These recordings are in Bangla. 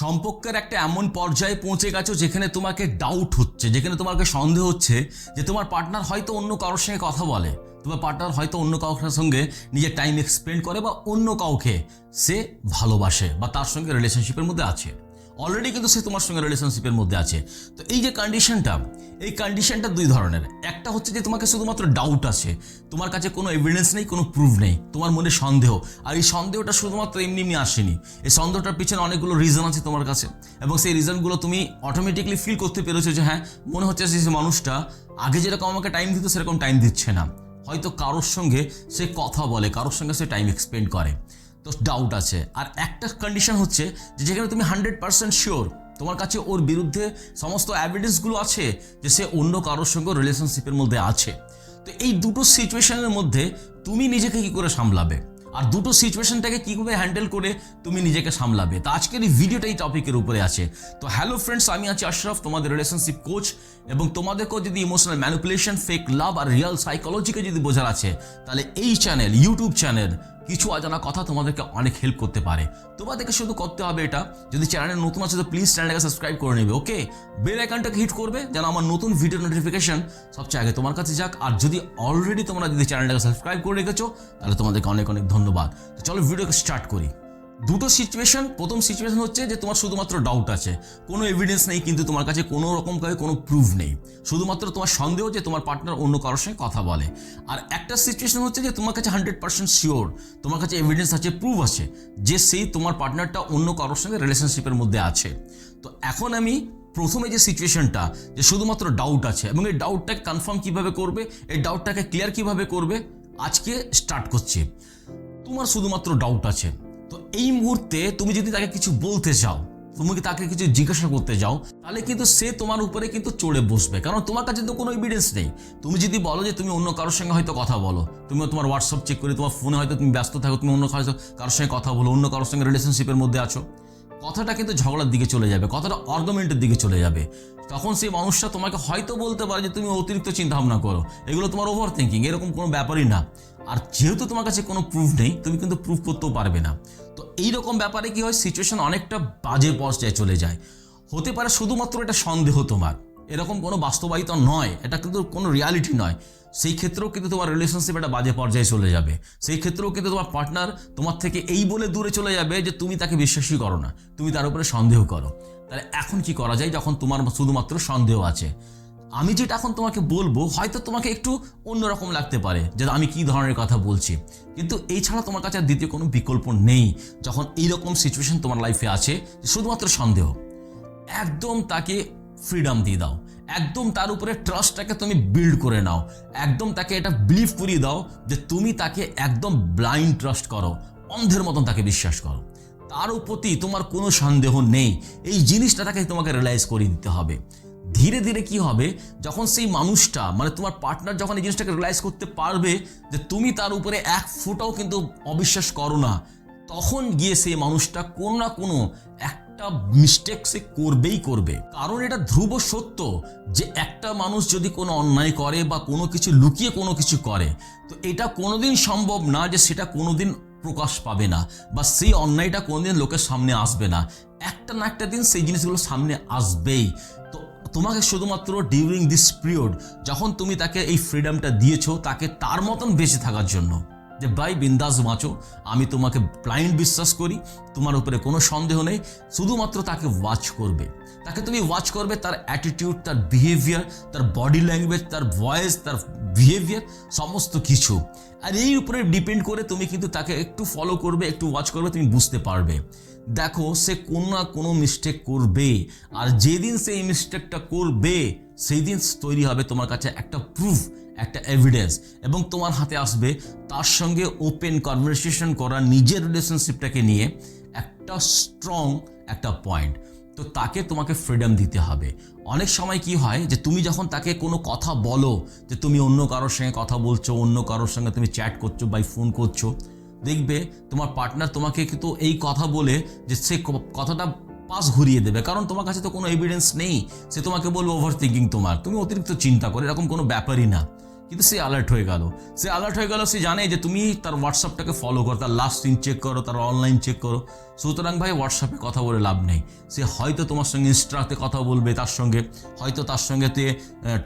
সম্পর্কের একটা এমন পর্যায়ে পৌঁছে গেছো যেখানে তোমাকে ডাউট হচ্ছে, যেখানে তোমাকে সন্দেহ হচ্ছে যে তোমার পার্টনার হয়তো অন্য কারোর সঙ্গে কথা বলে। তোমার পার্টনার হয়তো অন্য কাউকে সঙ্গে নিজের টাইম এক্সপেন্ড করে বা অন্য কাউকে সে ভালোবাসে বা তার সঙ্গে রিলেশনশিপের মধ্যে আছে। অলরেডি কিন্তু সে তোমার সঙ্গে রিলেশনশিপের মধ্যে আছে। তো এই যে কন্ডিশনটা এই কন্ডিশনটা দুই ধরনের। একটা হচ্ছে যে তোমাকে শুধুমাত্র ডাউট আছে। তোমার কাছে কোনো এভিডেন্স নেই, কোনো প্রুফ নেই। তোমার মনে সন্দেহ। আর এই সন্দেহটা শুধুমাত্র এমনি এমনি আসেনি। এই সন্দেহটার পিছনে অনেকগুলো রিজন আছে তোমার কাছে। এবং সেই রিজনগুলো তুমি অটোমেটিকলি ফিল করতে পেরেছ যে হ্যাঁ মনে হচ্ছে যে মানুষটা আগে যেরকম আমাকে টাইম দিত, সেরকম টাইম দিচ্ছে না। হয়তো কারোর সঙ্গে সে কথা বলে, কারোর সঙ্গে সে টাইম এক্সপেন্ড করে। তো ডাউট আছে। আর একটা কন্ডিশন হচ্ছে যে যেখানে তুমি হান্ড্রেড পার্সেন্ট শিওর তোমার কাছে ওর বিরুদ্ধে সমস্ত এভিডেন্সগুলো আছে যে সে অন্য কারোর সঙ্গে রিলেশনশিপের মধ্যে আছে। তো এই দুটো সিচুয়েশনের মধ্যে তুমি নিজেকে কি করে সামলাবে? আর দুটো সিচুয়েশনটাকে কীভাবে হ্যান্ডেল করে তুমি নিজেকে সামলাবে? তো আজকের এই ভিডিওটা এই টপিকের উপরে আছে। তো হ্যালো ফ্রেন্ডস আমি আছি আশরাফ তোমাদের রিলেশনশিপ কোচ এবং তোমাদেরকেও যদি ইমোশনাল ম্যানিপুলেশন ফেক লাভ আর রিয়াল সাইকোলজিকে যদি বোঝার আছে, তাহলে এই চ্যানেল ইউটিউব চ্যানেল কিছু অজানা কথা তোমাদেরকে অনেক হেল্প করতে পারে। তোমাদেরকে শুধু করতে হবে এটা। যদি চ্যানেলে নতুন আছে তো প্লিজ চ্যানেলটাকে সাবস্ক্রাইব করে নেবে ওকে বেল আইকনটাকে হিট করবে যেন আমার নতুন ভিডিও নোটিফিকেশন সবচেয়ে আগে তোমার কাছে যাক। আর যদি অলরেডি তোমরা যদি চ্যানেলটাকে সাবস্ক্রাইব করে রেখেছো, তাহলে তোমাদেরকে অনেক অনেক ধন্যবাদ। তো চলো ভিডিওকে স্টার্ট করি। দুটো সিচুয়েশন প্রথম সিচুয়েশন হচ্ছে যে তোমার শুধুমাত্র ডাউট আছে। কোনো এভিডেন্স নেই, কিন্তু তোমার কাছে কোনো রকম করে কোনো প্রুফ নেই। শুধুমাত্র তোমার সন্দেহ যে তোমার পার্টনার অন্য কারোর সঙ্গে কথা বলে। আর একটা সিচুয়েশন হচ্ছে যে তোমার কাছে হান্ড্রেড পার্সেন্ট শিওর তোমার কাছে এভিডেন্স আছে প্রুফ আছে যে সেই তোমার পার্টনারটা অন্য কারোর সঙ্গে রিলেশনশিপের মধ্যে আছে। তো এখন আমি প্রথমে যে সিচুয়েশনটা যে শুধুমাত্র ডাউট আছে, এবং এই ডাউটটাকে কনফার্ম কীভাবে করবে, এই ডাউটটাকে ক্লিয়ার কীভাবে করবে, আজকে স্টার্ট করছি। তোমার শুধুমাত্র ডাউট আছে। এই মুহূর্তে তুমি যদি তাকে কিছু বলতে চাও, তুমি তাকে কিছু জিজ্ঞাসা করতে যাও তাহলে কিন্তু সে তোমার উপরে কিন্তু চড়ে বসবে। কারণ তোমার কাছে তো কোনো এভিডেন্স নেই। তুমি যদি বলো যে তুমি অন্য কারোর সঙ্গে হয়তো কথা বলো তুমি তোমার হোয়াটসঅ্যাপ চেক করে, তোমার ফোনে হয়তো তুমি ব্যস্ত থাকো, তুমি অন্য কারোর সঙ্গে কথা বলো, অন্য কারোর সঙ্গে রিলেশনশিপের মধ্যে আছো। কথাটা কিন্তু ঝগড়ার দিকে চলে যাবে, কথাটা আর্গুমেন্টের দিকে চলে যাবে। তখন সেই মানুষটা তোমাকে হয়তো বলতে পারে যে তুমি অতিরিক্ত চিন্তা ভাবনা করো। এগুলো তোমার ওভার থিঙ্কিং এরকম কোনো ব্যাপারই না। আর যেহেতু তোমার কাছে কোনো প্রুফ নেই, তুমি কিন্তু প্রুফ করতেও পারবে না। তো এইরকম ব্যাপারে কি হয়? সিচুয়েশন অনেকটা বাজে পর্যায়ে চলে যায়। হতে পারে শুধুমাত্র এটা সন্দেহ তোমার। এরকম কোনো বাস্তবায়িত নয়। এটা কিন্তু কোনো রিয়ালিটি নয়। সেই ক্ষেত্রেও কিন্তু তোমার রিলেশনশিপ একটা বাজে পর্যায়ে চলে যাবে। সেই ক্ষেত্রেও কিন্তু তোমার পার্টনার তোমার থেকে এই বলে দূরে চলে যাবে যে তুমি তাকে বিশ্বাসই করো না। তুমি তার উপরে সন্দেহ করো। তাহলে এখন কি করা যায়? যখন তোমার শুধুমাত্র সন্দেহ আছে। আমি যেটা এখন তোমাকে বলব, হয়তো তোমাকে একটু অন্যরকম লাগতে পারে, যে আমি কি ধরনের কথা বলছি। কিন্তু এই ছাড়া তোমার কাছে আর দ্বিতীয় কোনো বিকল্প নেই, যখন এইরকম সিচুয়েশন তোমার লাইফে আছে শুধুমাত্র সন্দেহ। একদম তাকে ফ্রিডম দিয়ে দাও। একদম তার উপরে ট্রাস্টটাকে তুমি বিল্ড করে নাও। একদম তাকে এটা বিলিভ করিয়ে দাও, যে তুমি তাকে একদম ব্লাইন্ড ট্রাস্ট করো, অন্ধের মতন তাকে বিশ্বাস করো। তার প্রতি তোমার কোনো সন্দেহ নেই। এই জিনিসটা তাকে তোমাকে রিয়েলাইজ করিয়ে দিতে হবে। ধীরে ধীরে কি হবে? যখন সেই মানুষটা মানে তোমার পার্টনার যখন এই জিনিসটাকে রিয়েলাইজ করতে পারবে যে তুমি তার উপরে এক ফুটাও কিন্তু অবিশ্বাস করো না, তখন গিয়ে সেই মানুষটা কোনো না কোনো একটা মিস্টেক সে করবেই করবে। কারণ এটা ধ্রুব সত্য যে একটা মানুষ যদি কোনো অন্যায় করে বা কোনো কিছু লুকিয়ে কোনো কিছু করে, তো এটা কোনোদিন সম্ভব না যে সেটা কোনোদিন প্রকাশ পাবে না বা সেই অন্যায়টা কোনোদিন লোকের সামনে আসবে না। একটা না একটা দিন সেই জিনিসগুলো সামনে আসবেই। তোমাকে শুধুমাত্র ডিউরিং দিস পিরিয়ড যখন তুমি তাকে এই ফ্রিডমটা দিয়েছ, তাকে তার মতন বেঁচে থাকার জন্য। যে ভাই, বিন্দাস বাঁচো, আমি তোমাকে ব্লাইন্ড বিশ্বাস করি, তোমার উপরে কোনো সন্দেহ নেই, শুধুমাত্র তাকে ওয়াচ করবে। তাকে তুমি ওয়াচ করবে, তার অ্যাটিটিউড তার বিহেভিয়ার তার বডি ল্যাঙ্গুয়েজ তার ভয়েস তার বিহেভিয়ার সমস্ত কিছু। আর এই উপরে ডিপেন্ড করে তুমি কিন্তু তাকে একটু ফলো করবে, একটু ওয়াচ করবে, তুমি বুঝতে পারবে। দেখো, সে কোনো না কোনো মিস্টেক করবে। আর যেদিন সে এই মিস্টেকটা করবে সেই দিন তৈরি হবে তোমার কাছে একটা প্রুফ একটা এভিডেন্স এবং তোমার হাতে আসবে তার সঙ্গে ওপেন কনভারসেশন করা, নিজের রিলেশনশিপটাকে নিয়ে একটা স্ট্রং একটা পয়েন্ট তো তাকে তোমাকে ফ্রিডম দিতে হবে। অনেক সময় কি হয় যে তুমি যখন তাকে কোনো কথা বলো, যে তুমি অন্য কারোর সঙ্গে কথা বলছো, অন্য কারোর সঙ্গে তুমি চ্যাট করছ বাই ফোন করছ দেখবে তোমার পার্টনার তোমাকে কিন্তু এই কথা বলে যে সে কথাটা পাস ঘুরিয়ে দেবে। কারণ তোমার কাছে তো কোনো এভিডেন্স নেই। সে তোমাকে বলবে ওভার থিঙ্কিং তোমার। তুমি অতিরিক্ত চিন্তা করো, এরকম কোনো ব্যাপারই না। কিন্তু সে অ্যালার্ট হয়ে গেল। সে অ্যালার্ট হয়ে গেল, সে জানে যে তুমি তার হোয়াটসঅ্যাপটাকে ফলো করো, তার লাস্ট সিন চেক করো, তার অনলাইন চেক করো। সুতরাং ভাই হোয়াটসঅ্যাপে কথা বলে লাভ নেই। সে হয়তো তোমার সঙ্গে ইনস্টাতে কথা বলবে তার সঙ্গে, হয়তো তার সঙ্গে তে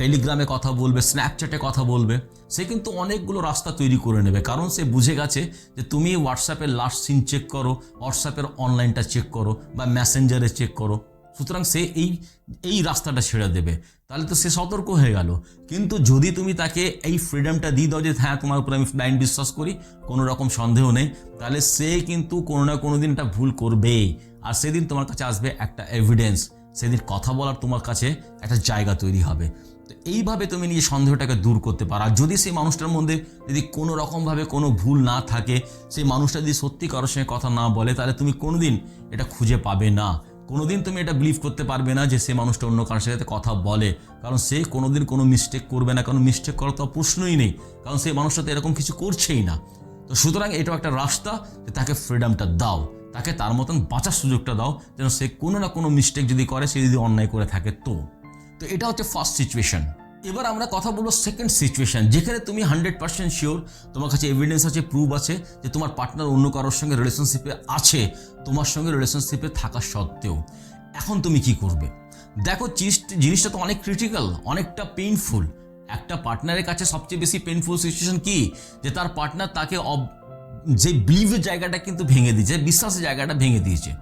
টেলিগ্রামে কথা বলবে স্ন্যাপচ্যাটে কথা বলবে। সে কিন্তু অনেকগুলো রাস্তা তৈরি করে নেবে, কারণ সে বুঝে গেছে যে তুমি হোয়াটসঅ্যাপের লাস্ট সিন চেক করো হোয়াটসঅ্যাপের অনলাইনটা চেক করো বা মেসেঞ্জারে চেক করো। সুতরাং সে এই এই রাস্তাটা ছেড়ে দেবে। তাহলে তো সে সতর্ক হয়ে গেল। কিন্তু যদি তুমি তাকে এই ফ্রিডমটা দিয়ে দাও যে হ্যাঁ তোমার উপরে আমি ব্লাইন্ড বিশ্বাস করি, কোনো রকম সন্দেহ নেই, তাহলে সে কিন্তু কোনো না কোনো দিন এটা ভুল করবেই। আর সেদিন তোমার কাছে আসবে একটা এভিডেন্স সেদিন কথা বলার তোমার কাছে একটা জায়গা তৈরি হবে। তো এইভাবে তুমি নিজের সন্দেহটাকে দূর করতে পারো। আর যদি সেই মানুষটার মধ্যে যদি কোনো রকমভাবে কোনো ভুল না থাকে, সেই মানুষটা যদি সত্যি কারোর সঙ্গে কথা না বলে, তাহলে তুমি কোনোদিন এটা খুঁজে পাবে না। কোনোদিন তুমি এটা বিলিভ করতে পারবে না যে সে মানুষটা অন্য কারোর সাথে কথা বলে। কারণ সে কোনোদিন কোনো মিস্টেক করবে না, কারণ মিস্টেক করার তো প্রশ্নই নেই। কারণ সেই মানুষটা তো এরকম কিছু করছেই না। তো সুতরাং এটাও একটা রাস্তা যে তাকে ফ্রিডমটা দাও, তাকে তার মতন বাঁচার সুযোগটা দাও, যেন সে কোনো না কোনো মিস্টেক যদি করে, সে যদি অন্যায় করে থাকে তো। তো এটা হচ্ছে ফার্স্ট সিচুয়েশন এবার আমরা কথা বলব সেকেন্ড সিচুয়েশন যেখানে তুমি হান্ড্রেড পার্সেন্ট শিওর তোমার কাছে এভিডেন্স আছে প্রুভ আছে যে তোমার পার্টনার অন্য কারোর সঙ্গে রিলেশনশিপে আছে, তোমার সঙ্গে রিলেশনশিপে থাকা সত্ত্বেও। এখন তুমি কি করবে? দেখো জিনিস- জিনিসটা তো অনেক ক্রিটিক্যাল অনেকটা পেইনফুল একটা পার্টনারের কাছে সবচেয়ে বেশি পেইনফুল সিচুয়েশন কি? যে তার পার্টনার তাকে অব- যে বিলিভের জায়গাটা কিন্তু ভেঙে দিয়েছে, বিশ্বাসের জায়গাটা ভেঙে দিয়েছে।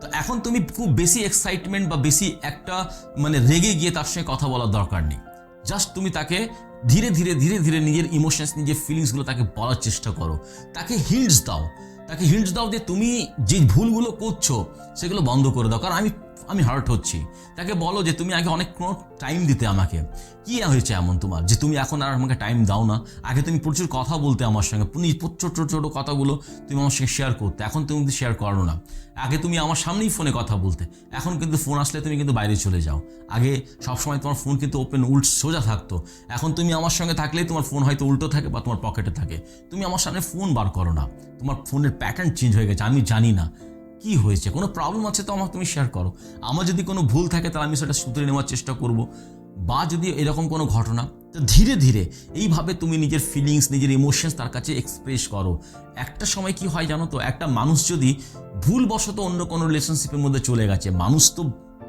তো এখন তুমি খুব বেশি এক্সাইটমেন্ট বা বেশি একটা মানে রেগে গিয়ে তার সঙ্গে কথা বলার দরকার নেই। জাস্ট তুমি তাকে ধীরে ধীরে ধীরে ধীরে নিজের ইমোশনস নিজের ফিলিংসগুলো তাকে বলার চেষ্টা করো। তাকে হিন্টস দাও। তাকে হিন্টস দাও যে তুমি যে ভুলগুলো করছ, সেগুলো বন্ধ করে দাও। কারণ আমি আমি হার্ট হচ্ছি। তাকে বলো যে, তুমি আগে অনেক কোনো টাইম দিতে আমাকে। কি হয়েছে এমন তোমার? যে, তুমি এখন আর আমাকে টাইম দাও না। আগে তুমি প্রচুর কথা বলতে আমার সঙ্গে। ছোট ছোট কথাগুলো তুমি আমার সঙ্গে শেয়ার করতে। এখন তুমি কিন্তু শেয়ার করো না। আগে তুমি আমার সামনেই ফোনে কথা বলতে। এখন কিন্তু ফোন আসলে তুমি কিন্তু বাইরে চলে যাও। আগে সবসময় তোমার ফোন কিন্তু ওপেন উল্ট, সোজা থাকতো। এখন তুমি আমার সঙ্গে থাকলেই তোমার ফোন হয়তো উল্টো থাকে বা তোমার পকেটে থাকে। তুমি আমার সামনে ফোন বার করো না। তোমার ফোনের প্যাটার্ন চেঞ্জ হয়ে গেছে। আমি জানি না। কি হয়েছে? কোনো প্রবলেম আছে তো আমাকে তুমি শেয়ার করো। আমার যদি কোনো ভুল থাকে তাহলে আমি সেটা শুধরে নেওয়ার চেষ্টা করব। বা যদি এরকম কোনো ঘটনা, তো ধীরে ধীরে এইভাবে তুমি নিজের ফিলিংস নিজের ইমোশনস তার কাছে এক্সপ্রেস করো। একটা সময় কি হয় জানো তো? একটা মানুষ যদি ভুলবশত অন্য কোনো রিলেশনশিপের মধ্যে চলে গেছে, মানুষ তো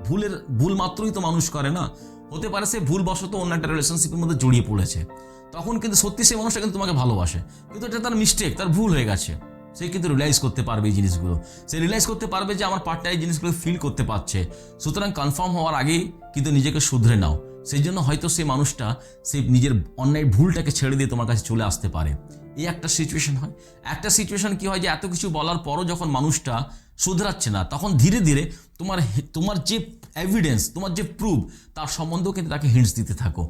ভুলের, ভুল মাত্রই তো মানুষ করে না? হতে পারে সে ভুলবশত অন্য একটা রিলেশনশিপের মধ্যে জড়িয়ে পড়েছে। তখন কিন্তু সত্যি সেই মানুষটা কিন্তু তোমাকে ভালোবাসে। কিন্তু এটা তার মিস্টেক তার ভুল হয়ে গেছে। সে কিন্তু রিয়েলাইজ করতে পারবে এই জিনিসগুলো। সে রিয়েলাইজ করতে পারবে যে আমার পার্টনার এই জিনিসগুলো ফিল করতে পারছে। সুতরাং কনফার্ম হওয়ার আগেই কিন্তু নিজেকে শুধরে নাও। সেই জন্য হয়তো সেই মানুষটা সে নিজের অন্যায় ভুলটাকে ছেড়ে দিয়ে তোমার কাছে চলে আসতে পারে। এই একটা সিচুয়েশন হয়। একটা সিচুয়েশন কি হয় যে এত কিছু বলার পরও যখন মানুষটা শুধরাচ্ছে না, তখন ধীরে ধীরে তোমার তোমার যে এভিডেন্স তোমার যে প্রুফ তার সম্বন্ধেও কিন্তু তাকে হিন্টস দিতে থাকো।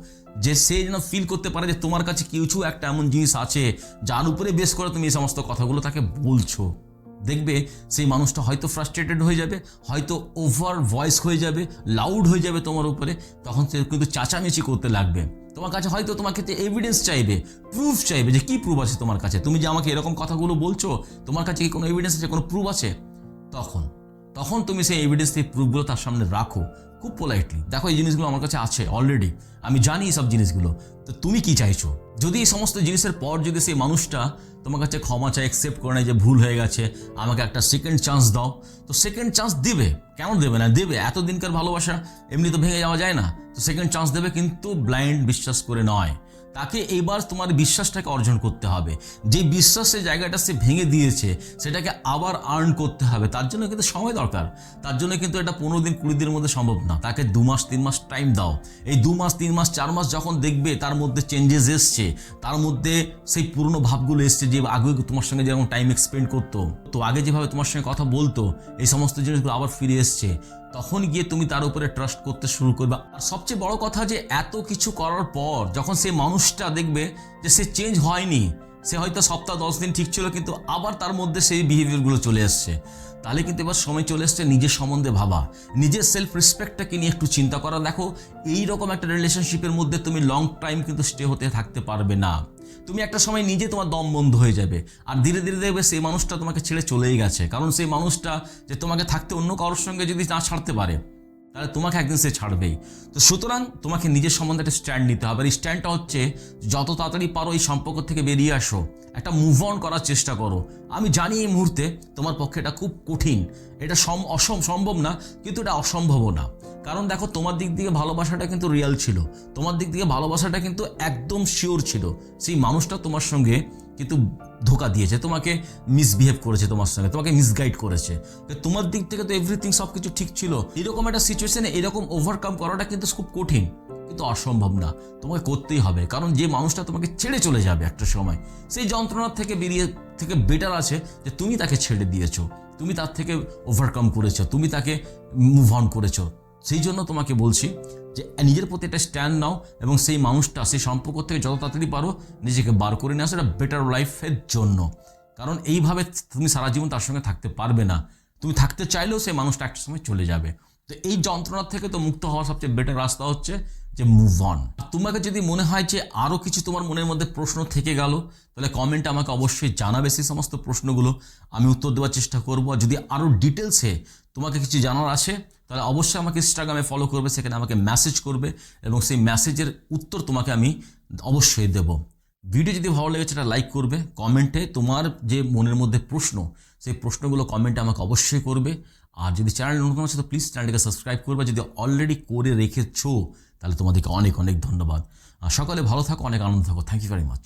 যে সে যেন ফিল করতে পারে যে তোমার কাছে কিছু একটা এমন জিনিস আছে, যার উপরে বেশ করে তুমি এই সমস্ত কথাগুলো তাকে বলছো। দেখবে সেই মানুষটা হয়তো ফ্রাস্ট্রেটেড হয়ে যাবে, হয়তো ওভার ভয়েস হয়ে যাবে লাউড হয়ে যাবে তোমার উপরে, তখন সে কিন্তু চাচামেচি করতে লাগবে। তোমার কাছে হয়তো তোমার ক্ষেত্রে এভিডেন্স চাইবে প্রুফ চাইবে যে কি প্রুফ আছে তোমার কাছে। তুমি যে আমাকে এরকম কথাগুলো বলছো, তোমার কাছে কি কোনো এভিডেন্স আছে, কোনো প্রুফ আছে? তখন তখন তুমি সেই এভিডেন্স সেই প্রুফগুলো তার সামনে রাখো খুব পোলাইটলি দেখো, এই জিনিসগুলো আমার কাছে আছে অলরেডি আমি জানি এই সব জিনিসগুলো। তো তুমি কি চাইছো? যদি এই সমস্ত জিনিসের পর যদি সেই মানুষটা তোমার কাছে ক্ষমা চায় অ্যাকসেপ্ট করে নেয় যে ভুল হয়ে গেছে, আমাকে একটা সেকেন্ড চান্স দাও, তো সেকেন্ড চান্স দেবে। কেন দেবে না? দেবে। এতদিনকার ভালোবাসা এমনি তো ভেঙে যাওয়া যায় না। তো সেকেন্ড চান্স দেবে কিন্তু ব্লাইন্ড বিশ্বাস করে নয়। তাকে এইবার তোমার বিশ্বাসটাকে অর্জন করতে হবে। যে বিশ্বাসের জায়গাটা সে ভেঙে দিয়েছে, সেটাকে আবার আর্ন করতে হবে। তার জন্য কিন্তু সময় দরকার। তার জন্য কিন্তু এটা পনেরো দিন, কুড়ি দিনের মধ্যে সম্ভব না। তাকে দু মাস, তিন মাস টাইম দাও। এই দু মাস, তিন মাস, চার মাস যখন দেখবে, তার মধ্যে চেঞ্জেস এসছে। তার মধ্যে সেই পুরনো ভাবগুলো এসছে যে আগে তোমার সঙ্গে যেরকম টাইম এক্সপেন্ড করতো, তো আগে যেভাবে তোমার সঙ্গে কথা বলতো, এই সমস্ত জিনিসগুলো আবার ফিরে এসছে। তখন গিয়ে তুমি তার উপরে ট্রাস্ট করতে শুরু করবে। আর সবচেয়ে বড় কথা যে, এত কিছু করার পর যখন সে মানুষটা দেখবে যে সে চেঞ্জ হয়নি, সে হয়তো সপ্তাহ দশ দিন ঠিক ছিল, কিন্তু আবার তার মধ্যে সেই বিহেভিয়ারগুলো চলে এসছে। তাহলে কিন্তু এবার সময় চলে এসছে নিজের সম্বন্ধে ভাবা। নিজের সেলফ রেসপেক্টটাকে নিয়ে একটু চিন্তা করা। দেখো এই রকম একটা রিলেশনশিপের মধ্যে তুমি লং টাইম কিন্তু স্টে হতে থাকতে পারবে না। তুমি একটা সময় নিজে তোমার দম বন্ধ হয়ে যাবে। আর ধীরে ধীরে দেখবে সেই মানুষটা তোমাকে ছেড়ে চলেই গেছে। কারণ সেই মানুষটা যে তোমাকে থাকতে অন্য কারোর সঙ্গে যদি না ছাড়তে পারে তাহলে তোমাকে একদিন সে ছাড়বেই। তো সুতরাং তোমাকে নিজের সম্বন্ধে একটা স্ট্যান্ড নিতে হবে। আর এই স্ট্যান্ডটা হচ্ছে, যত তাড়াতাড়ি পারো এই সম্পর্ক থেকে বেরিয়ে আসো। একটা মুভ অন করার চেষ্টা করো। আমি জানি এই মুহূর্তে তোমার পক্ষে এটা খুব কঠিন। এটা সম অসম সম্ভব না, কিন্তু এটা অসম্ভবও না। কারণ দেখো, তোমার দিক থেকে ভালোবাসাটা কিন্তু রিয়েল ছিল। তোমার দিক থেকে ভালোবাসাটা কিন্তু একদম শিওর ছিল। সেই মানুষটা তোমার সঙ্গে কিন্তু ধোকা দিয়েছে, তোমাকে মিসবিহেভ করেছে তোমার সঙ্গে, তোমাকে মিসগাইড করেছে। তোমার দিক থেকে তো এভরিথিং সব কিছু ঠিক ছিল। এরকম একটা সিচুয়েশনে এরকম ওভারকাম করাটা কিন্তু খুব কঠিন, কিন্তু অসম্ভব না। তোমাকে করতেই হবে, কারণ যে মানুষটা তোমাকে ছেড়ে চলে যাবে একটা সময়, সেই যন্ত্রণার থেকে বেরিয়ে, থেকে বেটার আছে যে তুমি তাকে ছেড়ে দিয়েছ, তুমি তার থেকে ওভারকাম করেছ, তুমি তাকে মুভ অন করেছ। সেই জন্য তোমাকে বলছি যে, নিজের প্রতি একটা স্ট্যান্ড নাও এবং সেই মানুষটা, সেই সম্পর্ক থেকে যত তাড়াতাড়ি পারো, নিজেকে বার করে নিয়ে আসো, এটা বেটার লাইফের জন্য। কারণ এইভাবে তুমি সারা জীবন তার সঙ্গে থাকতে পারবে না। তুমি থাকতে চাইলেও সেই মানুষটা একটা সময় চলে যাবে। তো এই যন্ত্রণার থেকে তো মুক্ত হওয়ার সবচেয়ে বেটার রাস্তা হচ্ছে যে মুভ অন তোমাকে যদি মনে হয় যে আরও কিছু তোমার মনের মধ্যে প্রশ্ন থেকে গেল, তাহলে কমেন্টে আমাকে অবশ্যই জানাবে সেই সমস্ত প্রশ্নগুলো। আমি উত্তর দেওয়ার চেষ্টা করব। আর যদি আরও ডিটেলসে তোমাকে কিছু জানার আছে তাহলে অবশ্যই আমাকে ইনস্টাগ্রামে ফলো করবে, সেখানে আমাকে মেসেজ করবে এবং সেই মেসেজের উত্তর তোমাকে আমি অবশ্যই দেব। ভিডিও যদি ভালো লেগেছে এটা লাইক করবে কমেন্টে তোমার যে মনের মধ্যে প্রশ্ন, সেই প্রশ্নগুলো কমেন্টে আমাকে অবশ্যই করবে। আর যদি চ্যানেল নতুন আছে তো প্লিজ চ্যানেলটিকে সাবস্ক্রাইব করবে। যদি অলরেডি করে রেখেছো, তাহলে তোমাদেরকে অনেক অনেক ধন্যবাদ। আর সকালে ভালো থাকো, অনেক আনন্দ থাকো। Thank you very much